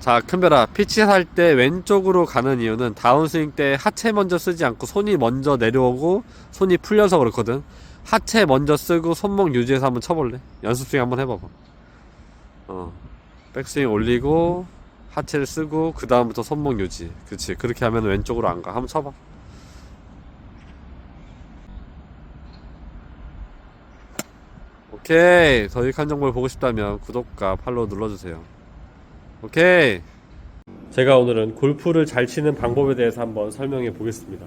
자, 큰별아, 피치 살 때 왼쪽으로 가는 이유는 다운스윙 때 하체 먼저 쓰지 않고 손이 먼저 내려오고 손이 풀려서 그렇거든. 하체 먼저 쓰고 손목 유지해서 한번 쳐볼래? 연습 스윙 한번 해봐봐. 어, 백스윙 올리고 하체를 쓰고 그 다음부터 손목 유지. 그렇지. 그렇게 하면 왼쪽으로 안 가. 한번 쳐봐. 오케이. 더 유익한 정보를 보고 싶다면 구독과 팔로우 눌러주세요. 오케이. 제가 오늘은 골프를 잘 치는 방법에 대해서 한번 설명해 보겠습니다.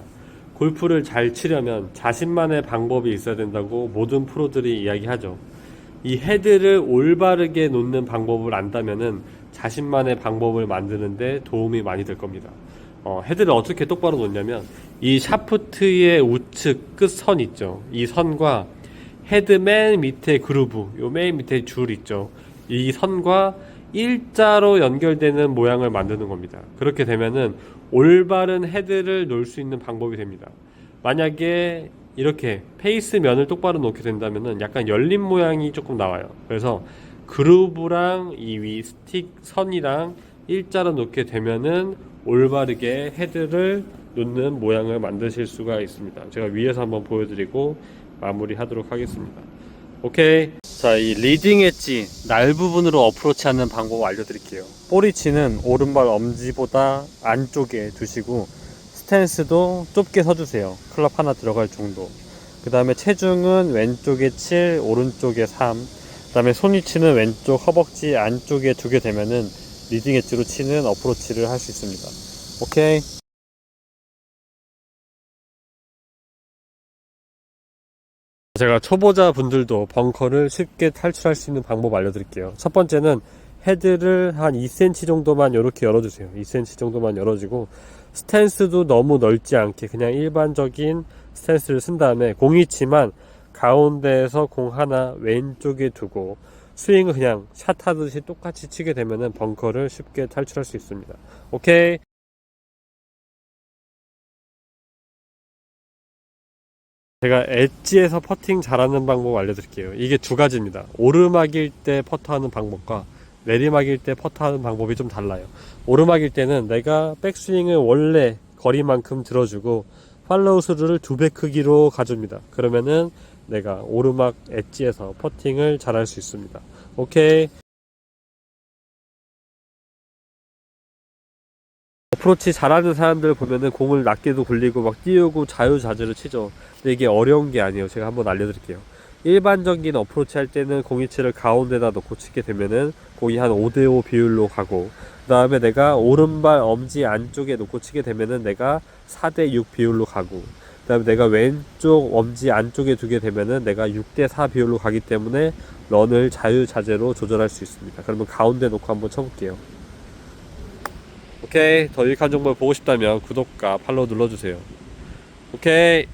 골프를 잘 치려면 자신만의 방법이 있어야 된다고 모든 프로들이 이야기하죠. 이 헤드를 올바르게 놓는 방법을 안다면은 자신만의 방법을 만드는데 도움이 많이 될 겁니다. 어, 헤드를 어떻게 똑바로 놓냐면 이 샤프트의 우측 끝선 있죠. 이 선과 헤드 맨 밑에 그루브, 요 맨 밑에 줄 있죠. 이 선과 일자로 연결되는 모양을 만드는 겁니다. 그렇게 되면은 올바른 헤드를 놓을 수 있는 방법이 됩니다. 만약에 이렇게 페이스 면을 똑바로 놓게 된다면은 약간 열린 모양이 조금 나와요. 그래서 그루브랑 이 위 스틱 선이랑 일자로 놓게 되면은 올바르게 헤드를 놓는 모양을 만드실 수가 있습니다. 제가 위에서 한번 보여드리고 마무리하도록 하겠습니다. 오케이. 자, 이 리딩 엣지 날 부분으로 어프로치 하는 방법 알려드릴게요. 꼬리치는 오른발 엄지보다 안쪽에 두시고 스탠스도 좁게 서주세요. 클럽 하나 들어갈 정도. 그 다음에 체중은 왼쪽에 7, 오른쪽에 3. 그 다음에 손위치는 왼쪽 허벅지 안쪽에 두게 되면은 리딩 엣지로 치는 어프로치를 할 수 있습니다. 오케이. 제가 초보자 분들도 벙커를 쉽게 탈출할 수 있는 방법 알려드릴게요. 첫 번째는 헤드를 한 2cm 정도만 이렇게 열어주세요. 2cm 정도만 열어주고 스탠스도 너무 넓지 않게 그냥 일반적인 스탠스를 쓴 다음에 공이치만 가운데에서 공 하나 왼쪽에 두고 스윙을 그냥 샷 하듯이 똑같이 치게 되면은 벙커를 쉽게 탈출할 수 있습니다. 오케이. 제가 엣지에서 퍼팅 잘하는 방법 알려드릴게요. 이게 두 가지입니다. 오르막일 때 퍼터하는 방법과 내리막일 때 퍼터하는 방법이 좀 달라요. 오르막일 때는 내가 백스윙을 원래 거리만큼 들어주고 팔로우 스루를 두 배 크기로 가줍니다. 그러면은 내가 오르막 엣지에서 퍼팅을 잘할 수 있습니다. 오케이. 어프로치 잘하는 사람들 보면은 공을 낮게도 굴리고 막 띄우고 자유자재로 치죠. 근데 이게 어려운 게 아니에요. 제가 한번 알려드릴게요. 일반적인 어프로치 할 때는 공이치를 가운데다 놓고 치게 되면은 공이 한 5대5 비율로 가고 그 다음에 내가 오른발 엄지 안쪽에 놓고 치게 되면은 내가 4대6 비율로 가고 그 다음에 내가 왼쪽 엄지 안쪽에 두게 되면은 내가 6대4 비율로 가기 때문에 런을 자유자재로 조절할 수 있습니다. 그러면 가운데 놓고 한번 쳐볼게요. 오케이 더 유익한 정보를 보고 싶다면 구독과 팔로우 눌러주세요. 오케이